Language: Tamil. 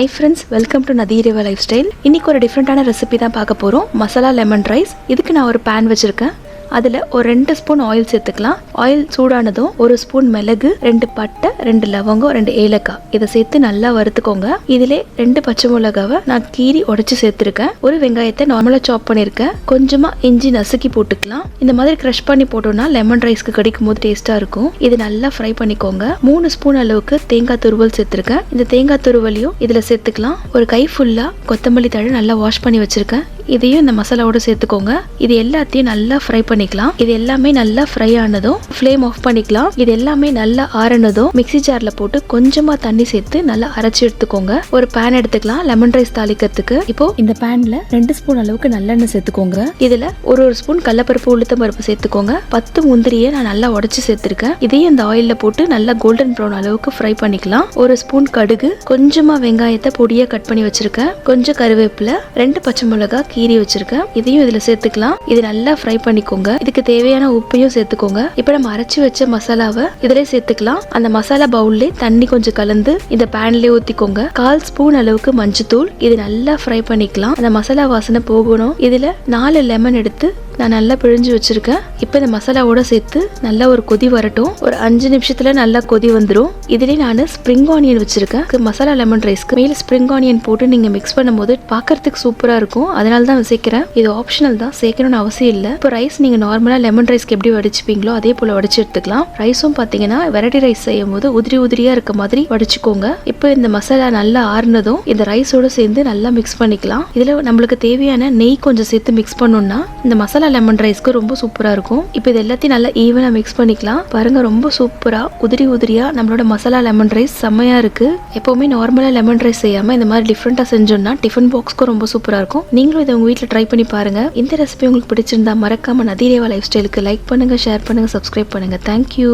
ஐ ஃப்ரெண்ட்ஸ் வெல்கம் டு நதீரேவா லைஃப் ஸ்டைல் இன்னைக்கு ஒரு டிஃப்ரெண்ட்டான ரெசிபி தான் பார்க்க போகிறோம் மசாலா லெமன் ரைஸ் இதுக்கு நான் ஒரு பேன் வச்சுருக்கேன். அதில் ஒரு ரெண்டு ஸ்பூன் ஆயில் சேர்த்துக்கலாம். ஆயில் சூடானதும் ஒரு ஸ்பூன் மிளகு ரெண்டு பட்டை ரெண்டு லவங்கம் ரெண்டு ஏலக்காய். இதை சேர்த்து நல்லா வறுத்துக்கோங்க. இதிலே ரெண்டு பச்சை மிளகாவை நான் கீரி உடச்சி சேர்த்துருக்கேன். ஒரு வெங்காயத்தை நார்மலாக சாப் பண்ணியிருக்கேன். கொஞ்சமாக இஞ்சி நசுக்கி போட்டுக்கலாம். இந்த மாதிரி க்ரஷ் பண்ணி போட்டோம்னா லெமன் ரைஸ்க்கு கிடைக்கும் போது டேஸ்ட்டாக இருக்கும். இது நல்லா ஃப்ரை பண்ணிக்கோங்க. மூணு ஸ்பூன் அளவுக்கு தேங்காய் துருவல் சேர்த்துருக்கேன். இந்த தேங்காய் துருவலையும் இதில் சேர்த்துக்கலாம். ஒரு கை ஃபுல்லாக கொத்தமல்லி தழை நல்லா வாஷ் பண்ணி வச்சுருக்கேன். இதையும் இந்த மசாலாவோட சேர்த்துக்கோங்க. இது எல்லாத்தையும் நல்லா ஃப்ரை பண்ணிக்கலாம். இது எல்லாமே நல்லா ஃப்ரை ஆனதும் ஃப்ளேம் ஆஃப் பண்ணிக்கலாம். இது எல்லாமே நல்லா ஆறினதும் மிக்ஸி ஜார்ல போட்டு கொஞ்சமா தண்ணி சேர்த்து நல்லா அரைச்சி எடுத்துக்கோங்க. ஒரு பேன் எடுத்துக்கலாம் லெமன் ரைஸ் தாளிக்கிறதுக்கு. இப்போ இந்த பேன்ல ரெண்டு ஸ்பூன் அளவுக்கு நல்லெண்ணெய் சேர்த்துக்கோங்க. இதுல ஒரு ஒரு ஸ்பூன் கடலப்பருப்பு உளுத்தம் பருப்பு சேர்த்துக்கோங்க. பத்து முந்திரியை நான் நல்லா உடைச்சு சேர்த்திருக்கேன். இதையும் இந்த ஆயில்ல போட்டு நல்லா கோல்டன் ப்ரௌன் அளவுக்கு ஃப்ரை பண்ணிக்கலாம். ஒரு ஸ்பூன் கடுகு கொஞ்சமா வெங்காயத்தை பொடியா கட் பண்ணி வச்சிருக்கேன். கொஞ்சம் கருவேப்பிலை ரெண்டு பச்சை மிளகாய் கீறி வச்சிருக்கேன். இதையும் இதுல சேர்த்துக்கலாம். இது நல்லா ஃப்ரை பண்ணிக்கோங்க. இதுக்கு தேவையான உப்பையும் சேர்த்துக்கோங்க. இப்போ நம்ம அரைச்சு வச்ச மசாலாவை இதுல சேர்த்துக்கலாம். அந்த மசாலா பவுல்லே தண்ணி கொஞ்சம் கலந்து இந்த பேன்லயே ஊத்திக்கோங்க. கால் ஸ்பூன் அளவுக்கு மஞ்சத்தூள். இது நல்லா ஃப்ரை பண்ணிக்கலாம். அந்த மசாலா வாசனை போகணும். இதுல நாலு லெமன் எடுத்து நான் நல்லா பிழிஞ்சு வச்சுருக்கேன். இப்போ இந்த மசாலாவோட சேர்த்து நல்லா ஒரு கொதி வரட்டும். ஒரு அஞ்சு நிமிஷத்தில் நல்லா கொதி வந்துடும் இதிலே நான் ஸ்ப்ரிங் ஆனியன் வச்சுருக்கேன். மசாலா லெமன் ரைஸ்க்கு மேலே ஸ்ப்ரிங் ஆனியன் போட்டு நீங்கள் மிக்ஸ் பண்ணும்போது பார்க்கறதுக்கு சூப்பராக இருக்கும். அதனால தான் சேர்க்குறேன் இது ஆப்ஷனல் தான். சேர்க்கணும்னு அவசியம் இல்லை. இப்போ ரைஸ் நீங்கள் நார்மலாக லெமன் ரைஸ்க்கு எப்படி வடிச்சுப்பீங்களோ அதே போல் வடிச்சு எடுத்துக்கலாம். ரைஸும் பார்த்தீங்கன்னா வெரைட்டி ரைஸ் செய்யும் போது உதிரி உதிரியாக இருக்க மாதிரி வடிச்சுக்கோங்க. இப்போ இந்த மசாலா நல்லா ஆறுனதும் இந்த ரைஸோட சேர்ந்து நல்லா மிக்ஸ் பண்ணிக்கலாம். இதில் நம்மளுக்கு தேவையான நெய் கொஞ்சம் சேர்த்து மிக்ஸ் பண்ணோம்னா இந்த மசாலா லெமன் ரைஸ்க்கு ரொம்ப சூப்பராக இருக்கும். இப்போ இது எல்லாத்தையும் நல்லா ஈவனாக மிக்ஸ் பண்ணிக்கலாம். பாருங்க ரொம்ப சூப்பராக உதிரி உதிரியாக நம்மளோட மசாலா லெமன் ரைஸ் செம்மையா இருக்குது எப்போவுமே நார்மலாக லெமன் ரைஸ் செய்யாமல் இந்த மாதிரி டிஃப்ரெண்ட்டாக செஞ்சோம்னா டிஃபன் பாக்ஸ்க்கும் ரொம்ப சூப்பராக இருக்கும். நீங்களும் இதை உங்கள் வீட்டில் ட்ரை பண்ணி பாருங்கள் இந்த ரெசிபி உங்களுக்கு பிடிச்சிருந்தா மறக்காமல் நதிரேவா லைஃப் ஸ்டைலுக்கு லைக் பண்ணுங்கள் ஷேர் பண்ணுங்கள் சப்ஸ்கிரைப் பண்ணுங்கள் தேங்க்யூ